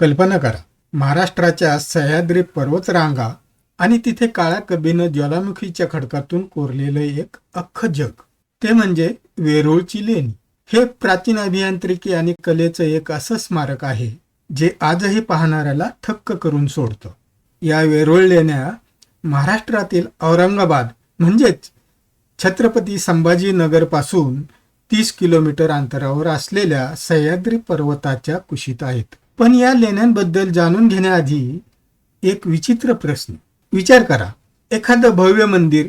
कल्पना करा. महाराष्ट्राच्या सह्याद्री पर्वत रांगा आणि तिथे काळ्या कबीनं ज्वालामुखीच्या खडकातून कोरलेलं एक अख्खं जग. ते म्हणजे वेरूळची लेणी. हे प्राचीन अभियांत्रिकी आणि कलेचं एक असं स्मारक आहे जे आजही पाहणाऱ्याला थक्क करून सोडतं. या वेरूळ लेण्या महाराष्ट्रातील औरंगाबाद म्हणजेच छत्रपती संभाजीनगरपासून तीस किलोमीटर अंतरावर असलेल्या सह्याद्री पर्वताच्या कुशीत आहेत. पण या लेण्यांबद्दल जाणून घेण्याआधी एक विचित्र प्रश्न. विचार करा. एखादं भव्य मंदिर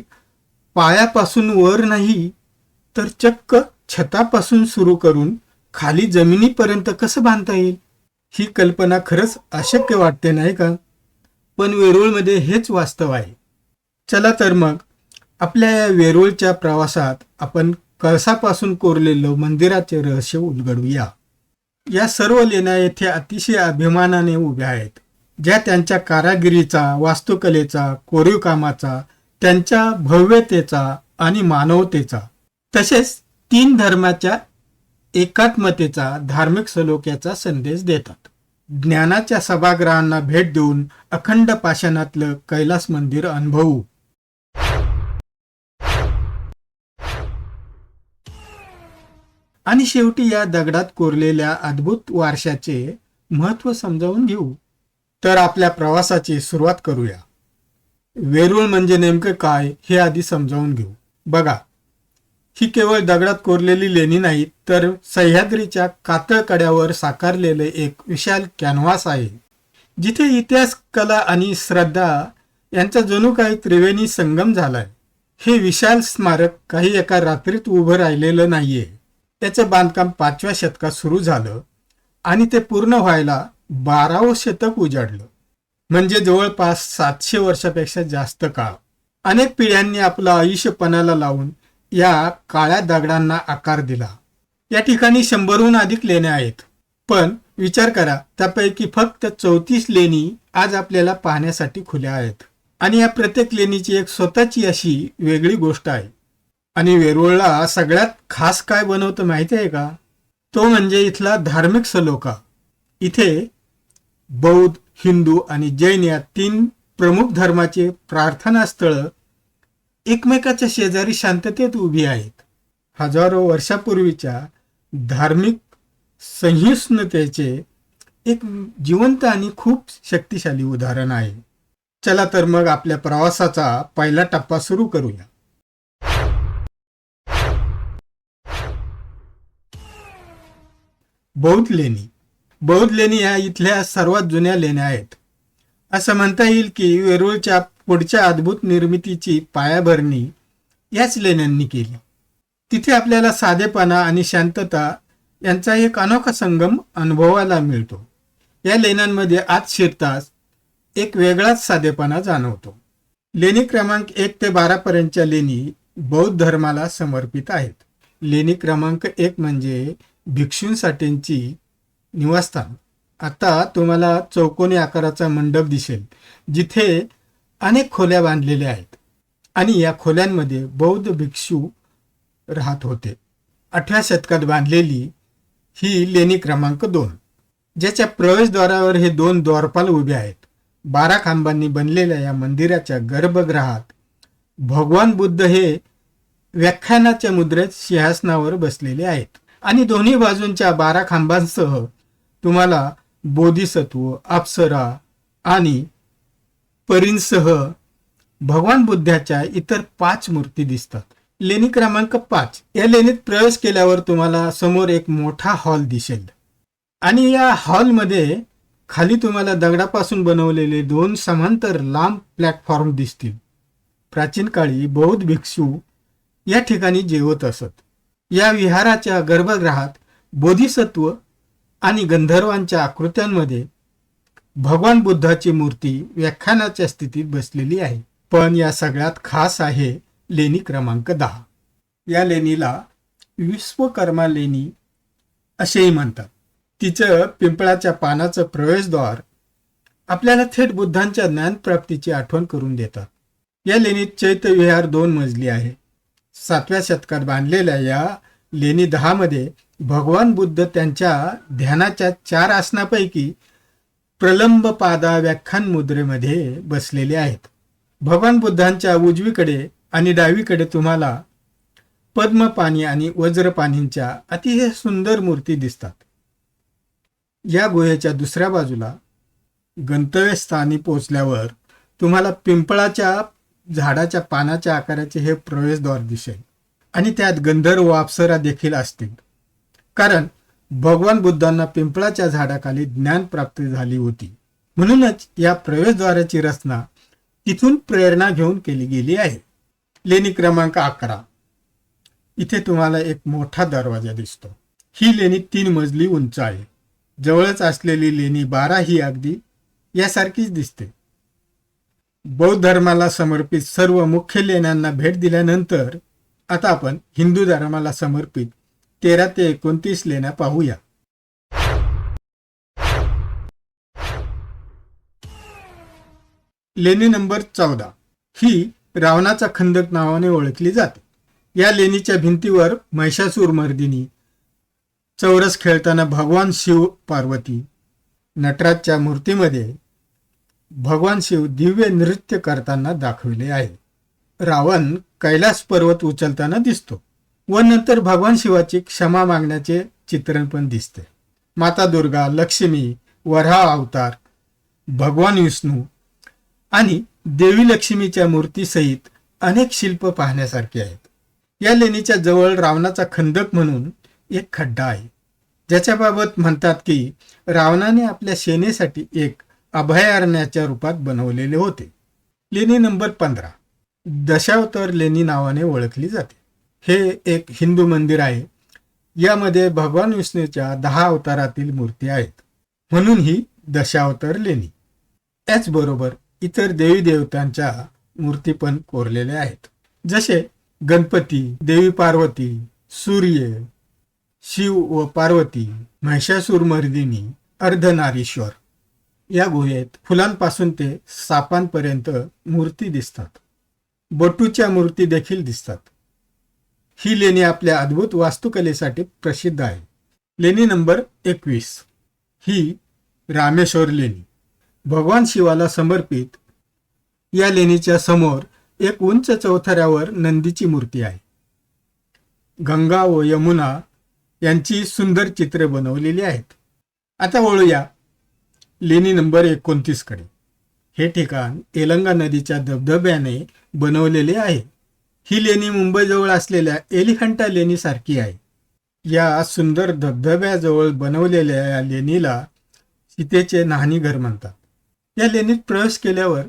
पायापासून वर नाही तर चक्क छतापासून सुरू करून खाली जमिनीपर्यंत कसं बांधता येईल? ही कल्पना खरंच अशक्य वाटते नाही का? पण वेरूळमध्ये हेच वास्तव आहे. चला तर मग आपल्या या वेरूळच्या प्रवासात आपण कळसापासून कोरलेलं मंदिराचे रहस्य उलगडूया. या सर्व लेण्या येथे अतिशय अभिमानाने उभ्या आहेत. ज्या त्यांच्या कारागिरीचा वास्तुकलेचा कोरीव कामाचा त्यांच्या भव्यतेचा आणि मानवतेचा तसेच तीन धर्माच्या एकात्मतेचा धार्मिक सलोख्याचा संदेश देतात. ज्ञानाच्या सभागृहांना भेट देऊन अखंड पाषाणातलं कैलास मंदिर अनुभवू. आणि शेवटी या दगडात कोरलेल्या अद्भुत वारशाचे महत्त्व समजावून घेऊ. तर आपल्या प्रवासाची सुरुवात करूया. वेरूळ म्हणजे नेमकं काय हे आधी समजावून घेऊ. बघा ही केवळ दगडात कोरलेली लेणी नाही तर सह्याद्रीच्या कातळ कड्यावर साकारलेले एक विशाल कॅनव्हास आहे. जिथे इतिहास कला आणि श्रद्धा यांचा जणू काही त्रिवेणी संगम झालाय. हे विशाल स्मारक काही एका रात्रीत उभं राहिलेलं नाहीये. त्याचं बांधकाम पाचव्या शतकात सुरू झालं आणि ते पूर्ण व्हायला बारावं शतक उजाडलं. म्हणजे जवळपास सातशे वर्षापेक्षा जास्त काळ. अनेक पिढ्यांनी आपलं आयुष्य पणाला लावून या काळ्या दगडांना आकार दिला. या ठिकाणी शंभरहून अधिक लेण्या आहेत. पण विचार करा त्यापैकी फक्त चौतीस लेणी आज आपल्याला पाहण्यासाठी खुल्या आहेत. आणि या प्रत्येक लेणीची एक स्वतःची अशी वेगळी गोष्ट आहे. आणि वेरूळला सगळ्यात खास काय बनवतं माहिती आहे का? तो म्हणजे इथला धार्मिक सलोखा. इथे बौद्ध हिंदू आणि जैन या तीन प्रमुख धर्माचे प्रार्थनास्थळं एकमेकाच्या शेजारी शांततेत उभी आहेत. हजारो वर्षापूर्वीच्या धार्मिक संहिष्णुतेचे एक जिवंत आणि खूप शक्तिशाली उदाहरण आहे. चला तर मग आपल्या प्रवासाचा पहिला टप्पा सुरू करूया. बौद्ध लेणी. बौद्ध लेणी ह्या इथल्या सर्वात जुन्या लेण्या आहेत. असं म्हणता येईल की वेरूळच्या पुढच्या अद्भुत निर्मितीची पायाभरणी याच लेण्यांनी केली. तिथे आपल्याला साधेपणा आणि शांतता यांचा एक अनोखा संगम अनुभवायला मिळतो. या लेण्यांमध्ये आत शिरताच एक वेगळाच साधेपणा जाणवतो. लेणी क्रमांक एक ते बारा पर्यंतच्या लेणी बौद्ध धर्माला समर्पित आहेत. लेणी क्रमांक एक म्हणजे भिक्षूंसाठींची निवासस्थान. आता तुम्हाला चौकोनी आकाराचा मंडप दिसेल जिथे अनेक खोल्या बांधलेल्या आहेत आणि या खोल्यांमध्ये बौद्ध भिक्षू राहत होते. आठव्या शतकात बांधलेली ही लेणी क्रमांक दोन ज्याच्या प्रवेशद्वारावर हे दोन द्वारपाल उभे आहेत. बारा खांबांनी बनलेल्या या मंदिराच्या गर्भगृहात भगवान बुद्ध हे व्याख्यानाच्या मुद्रेत सिंहासनावर बसलेले आहेत. आणि दोन्ही बाजूंच्या बारा खांबांसह तुम्हाला बोधिसत्व अप्सरा आणि परींसह भगवान बुद्धाच्या इतर पाच मूर्ती दिसतात. लेणी क्रमांक पाच. या लेणीत प्रवेश केल्यावर तुम्हाला समोर एक मोठा हॉल दिसेल. आणि या हॉलमध्ये खाली तुम्हाला दगडापासून बनवलेले दोन समांतर लांब प्लॅटफॉर्म दिसतील. प्राचीन काळी बौद्ध भिक्षू या ठिकाणी जेवत असत. या विहाराच्या गर्भगृहात बोधिसत्व आणि गंधर्वांच्या आकृत्यांमध्ये भगवान बुद्धाची मूर्ती व्याख्यानाच्या स्थितीत बसलेली आहे. पण या सगळ्यात खास आहे लेणी क्रमांक दहा. या लेणीला विश्वकर्मा लेणी असेही म्हणतात. तिचं पिंपळाच्या पानाचं प्रवेशद्वार आपल्याला थेट बुद्धांच्या ज्ञानप्राप्तीची आठवण करून देतात. या लेणीत चैत्यविहार दोन मजली आहे. सातव्या शतकात बांधलेल्या या लेणी दहा मध्ये भगवान बुद्ध त्यांच्या ध्यानाच्या चार आसनापैकी प्रलंब पादा व्याख्यान मुद्रेमध्ये बसलेले आहेत. भगवान बुद्धांच्या उजवीकडे आणि डावीकडे तुम्हाला पद्मपाणी आणि वज्रपाणींच्या अतिशय सुंदर मूर्ती दिसतात. या गुहेच्या दुसऱ्या बाजूला गंतव्यस्थानी पोहोचल्यावर तुम्हाला पिंपळाच्या झाडाच्या पानाच्या आकाराचे हे प्रवेशद्वार दिसेल. आणि त्यात गंधर्व अप्सरा देखील असतील. कारण भगवान बुद्धांना पिंपळाच्या झाडाखाली ज्ञान प्राप्ती झाली होती. म्हणूनच या प्रवेशद्वाराची रचना तिथून प्रेरणा घेऊन केली गेली आहे. लेणी क्रमांक अकरा. इथे तुम्हाला एक मोठा दरवाजा दिसतो. ही लेणी तीन मजली उंच आहे. जवळच असलेली लेणी बारा ही अगदी यासारखीच दिसते. बौद्ध धर्माला समर्पित सर्व मुख्य लेण्यांना भेट दिल्यानंतर आता आपण हिंदू धर्माला समर्पित तेरा ते एकोणतीस लेण्या पाहूया. लेणी नंबर चौदा. ही रावणाचा खंदक नावाने ओळखली जाते. या लेणीच्या भिंतीवर महिषासूर मर्दिनी चौरस खेळताना भगवान शिव पार्वती नटराजच्या मूर्तीमध्ये भगवान शिव दिव्य नृत्य करताना दाखविले आहे. रावण कैलास पर्वत उचलताना दिसतो व नंतर भगवान शिवाची क्षमा मागण्याचे चित्रण पण दिसते. माता दुर्गा लक्ष्मी वराह अवतार भगवान विष्णू आणि देवी लक्ष्मीच्या मूर्तीसहित अनेक शिल्प पाहण्यासारखी आहेत. या लेणीच्या जवळ रावणाचा खंदक म्हणून एक खड्डा आहे. ज्याच्याबाबत म्हणतात की रावणाने आपल्या सेनेसाठी एक अभयारण्याच्या रूपात बनवलेले होते. लेणी नंबर पंधरा. दशावतार लेणी नावाने ओळखली जाते. हे एक हिंदू मंदिर आहे. यामध्ये भगवान विष्णूच्या दहा अवतारातील मूर्ती आहेत. म्हणून ही दशावतार लेणी. त्याचबरोबर इतर देवी देवतांच्या मूर्ती पण कोरलेल्या आहेत. जसे गणपती देवी पार्वती सूर्य शिव व पार्वती महिषासूरमर्दिनी अर्धनारीश्वर. या गुहेत फुलांपासून ते सापांपर्यंत मूर्ती दिसतात. बटूच्या मूर्ती देखील दिसतात. ही लेणी आपल्या अद्भुत वास्तुकलेसाठी प्रसिद्ध आहे. लेणी नंबर एकवीस. ही रामेश्वर लेणी. भगवान शिवाला समर्पित या लेणीच्या समोर एक उंच चौथऱ्यावर नंदीची मूर्ती आहे. गंगा व यमुना यांची सुंदर चित्रे बनवलेली आहेत. आता वळूया लेणी नंबर एकोणतीसकडे. हे ठिकाण तेलंगा नदीच्या धबधब्याने बनवलेले आहे. ही लेणी मुंबईजवळ असलेल्या एलिफंटा लेणीसारखी आहे. या सुंदर धबधब्याजवळ बनवलेल्या या लेणीला सीतेचे न्हाणी घर म्हणतात. या लेणीत प्रवेश केल्यावर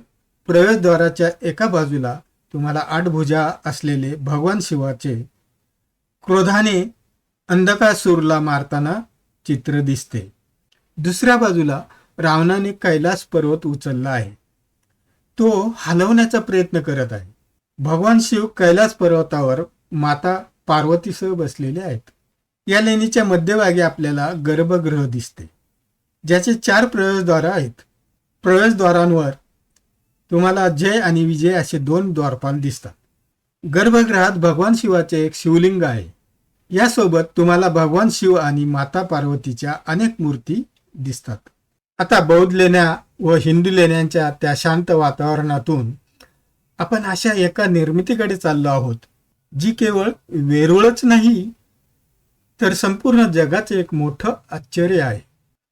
प्रवेशद्वाराच्या एका बाजूला तुम्हाला आठ भुजा असलेले भगवान शिवाचे क्रोधाने अंधकासूरला मारताना चित्र दिसते. दुसऱ्या बाजूला रावणाने कैलास पर्वत उचलला आहे. तो हलवण्याचा प्रयत्न करत आहे. भगवान शिव कैलास पर्वतावर माता पार्वतीसह बसलेले आहेत. या लेणीच्या मध्यभागी आपल्याला गर्भगृह दिसते. ज्याचे चार प्रवेशद्वार आहेत. प्रवेशद्वारांवर तुम्हाला जय आणि विजय असे दोन द्वारपाल दिसतात. गर्भगृहात भगवान शिवाचे एक शिवलिंग आहे. यासोबत तुम्हाला भगवान शिव आणि माता पार्वतीच्या अनेक मूर्ती दिसतात. आता बौद्ध लेण्या व हिंदू लेण्यांच्या त्या शांत वातावरणातून आपण अशा एका निर्मितीकडे चाललो आहोत जी केवळ वेरूळच नाही तर संपूर्ण जगाचे एक मोठं आश्चर्य आहे.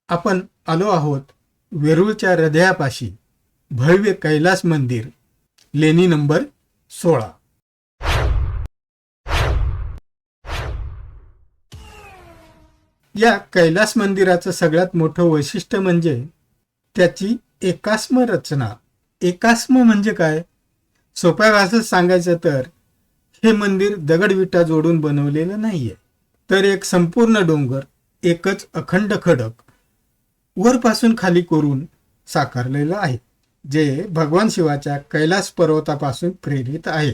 आपण आलो आहोत वेरूळच्या हृदयापाशी भव्य कैलास मंदिर लेणी नंबर सोळा. या कैलास मंदिराचं सगळ्यात मोठं वैशिष्ट्य म्हणजे त्याची एकास्म रचना. एकास्म म्हणजे काय? सोप्या भाषेत सांगायचं तर हे मंदिर दगडविटा जोडून बनवलेलं नाहीये. तर एक संपूर्ण डोंगर एकच अखंड खडक वरपासून खाली करून साकारलेलं आहे जे भगवान शिवाच्या कैलास पर्वतापासून प्रेरित आहे.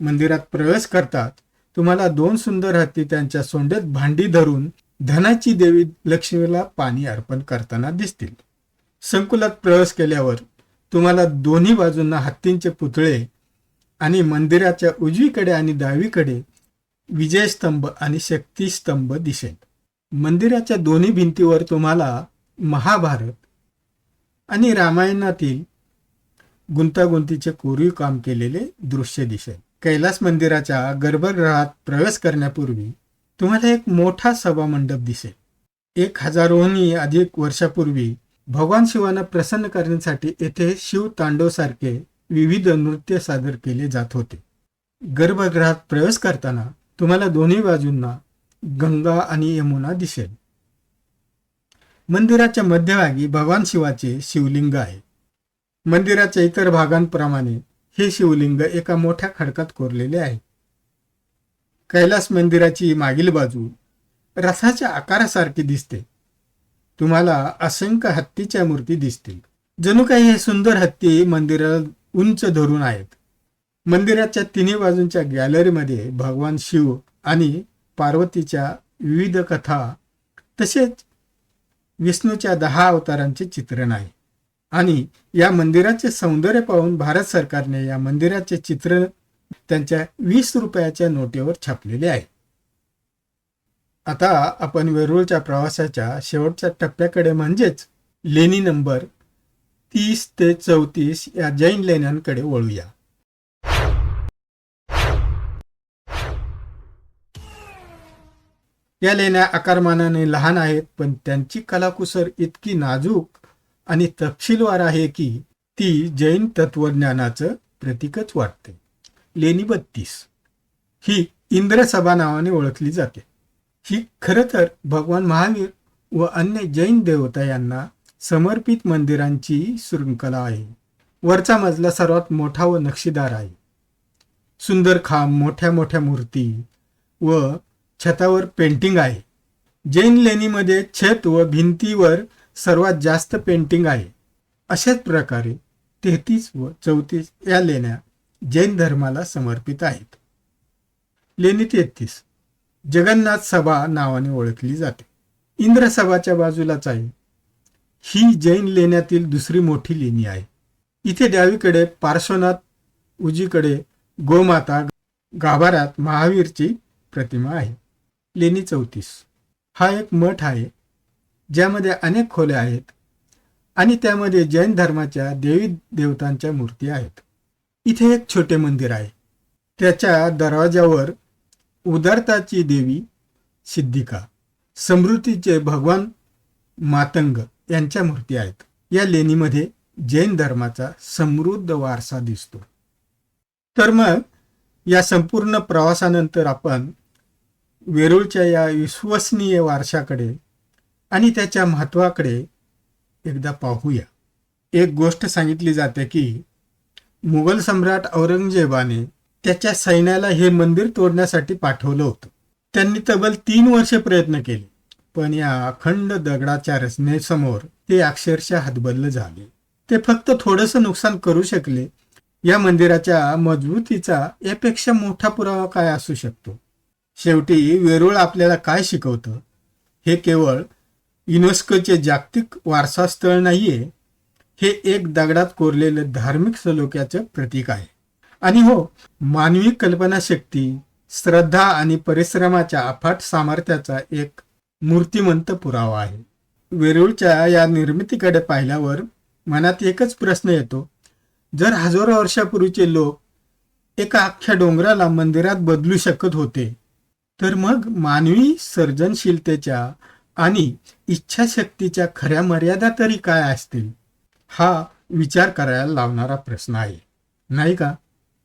मंदिरात प्रवेश करतात तुम्हाला दोन सुंदर हत्ती त्यांच्या सोंडेत भांडी धरून धनाची देवी लक्ष्मीला पाणी अर्पण करताना दिसतील. संकुलात प्रवेश केल्यावर तुम्हाला दोन्ही बाजूंना हत्तींचे पुतळे आणि मंदिराच्या उजवीकडे आणि डावीकडे विजयस्तंभ आणि शक्तीस्तंभ दिसेल. मंदिराच्या दोन्ही भिंतीवर तुम्हाला महाभारत आणि रामायणातील गुंतागुंतीचे कोरीव काम केलेले दृश्य दिसेल. कैलास मंदिराच्या गर्भगृहात प्रवेश करण्यापूर्वी तुम्हाला एक मोठा सभामंडप दिसेल. एक हजारोहनी अधिक वर्षापूर्वी भगवान शिवांना प्रसन्न करण्यासाठी येथे शिव तांडवसारखे विविध नृत्य सादर केले जात होते. गर्भगृहात प्रवेश करताना तुम्हाला दोन्ही बाजूंना गंगा आणि यमुना दिसेल. मंदिराच्या मध्यभागी भगवान शिवाचे शिवलिंग आहे. मंदिराच्या इतर भागांप्रमाणे हे शिवलिंग एका मोठ्या खडकात कोरलेले आहे. कैलास मंदिराची मागील बाजू रथाच्या आकारासारखी दिसते. तुम्हाला असंख्य हत्तीच्या मूर्ती दिसतील. जणू काही हे सुंदर हत्ती मंदिराला उंच धरून आहेत. मंदिराच्या तिन्ही बाजूंच्या गॅलरीमध्ये भगवान शिव आणि पार्वतीच्या विविध कथा तसेच विष्णूच्या दहा अवतारांचे चित्रण आहे. आणि या मंदिराचे सौंदर्य पाहून भारत सरकारने या मंदिराचे चित्र त्यांच्या वीस रुपयाच्या नोटेवर छापलेले आहे. आता आपण वेरूळच्या प्रवासाच्या शेवटच्या टप्प्याकडे म्हणजेच लेणी नंबर तीस ते चौतीस या जैन लेण्यांकडे वळूया. या लेण्या आकारमानाने लहान आहेत पण त्यांची कलाकुसर इतकी नाजूक आणि तपशीलवार आहे की ती जैन तत्वज्ञानाचं प्रतीकच वाटते. लेणी बत्तीस ही इंद्रसभा नावाने ओळखली जाते. ही खरं तर भगवान महावीर व अन्य जैन देवता यांना समर्पित मंदिरांची शृंखला आहे. वरचा मजला सर्वात मोठा व नक्षीदार आहे. सुंदर खांब मोठ्या मोठ्या मूर्ती व छतावर पेंटिंग आहे. जैन लेणीमध्ये छत व भिंतीवर सर्वात जास्त पेंटिंग आहे. अशाच प्रकारे तेहतीस व चौतीस या लेण्या जैन धर्माला समर्पित आहेत. लेणी तेहतीस. जगन्नाथ सभा नावाने ओळखली जाते. इंद्रसभाच्या बाजूलाच आहे ही जैन लेण्यातील दुसरी मोठी लेणी आहे. इथे डावीकडे पार्श्वनाथ उजीकडे गोमाता गाभाऱ्यात महावीरची प्रतिमा आहे. लेणी चौतीस. हा एक मठ आहे ज्यामध्ये अनेक खोल्या आहेत आणि त्यामध्ये जैन धर्माच्या देवी देवतांच्या मूर्ती आहेत. इथे एक छोटे मंदिर आहे. त्याच्या दरवाज्यावर उदारताची देवी सिद्धिका समृद्धीचे भगवान मातंग यांच्या मूर्ती आहेत. या लेणीमध्ये जैन धर्माचा समृद्ध वारसा दिसतो. तर मग या संपूर्ण प्रवासानंतर आपण वेरूळच्या या विश्वसनीय वारशाकडे आणि त्याच्या महत्वाकडे एकदा पाहूया. एक गोष्ट सांगितली जाते की मुघल सम्राट औरंगजेबाने त्याच्या सैन्याला हे मंदिर तोडण्यासाठी पाठवलं होतं. त्यांनी तब्बल तीन वर्षे प्रयत्न केले पण या अखंड दगडाच्या रचनेसमोर ते अक्षरशः हतबल्ल झाले. ते फक्त थोडंसं नुकसान करू शकले. या मंदिराच्या मजबूतीचा यापेक्षा मोठा पुरावा काय असू शकतो? शेवटी वेरूळ आपल्याला काय शिकवतं? हे केवळ युनेस्कोचे जागतिक वारसा स्थळ नाहीये हे एक दगडात कोरलेलं धार्मिक सलोख्याचं प्रतीक आहे. आणि हो मानवी कल्पनाशक्ती श्रद्धा आणि परिश्रमाच्या अफाट सामर्थ्याचा एक मूर्तिमंत पुरावा आहे. वेरूळच्या या निर्मितीकडे पाहिल्यावर मनात एकच प्रश्न येतो. जर हजारो वर्षापूर्वीचे लोक एका अख्ख्या डोंगराला मंदिरात बदलू शकत होते तर मग मानवी सर्जनशीलतेच्या आणि इच्छाशक्तीच्या खऱ्या मर्यादा तरी काय असतील? हा विचार करायला लावणारा प्रश्न आहे. नाही का?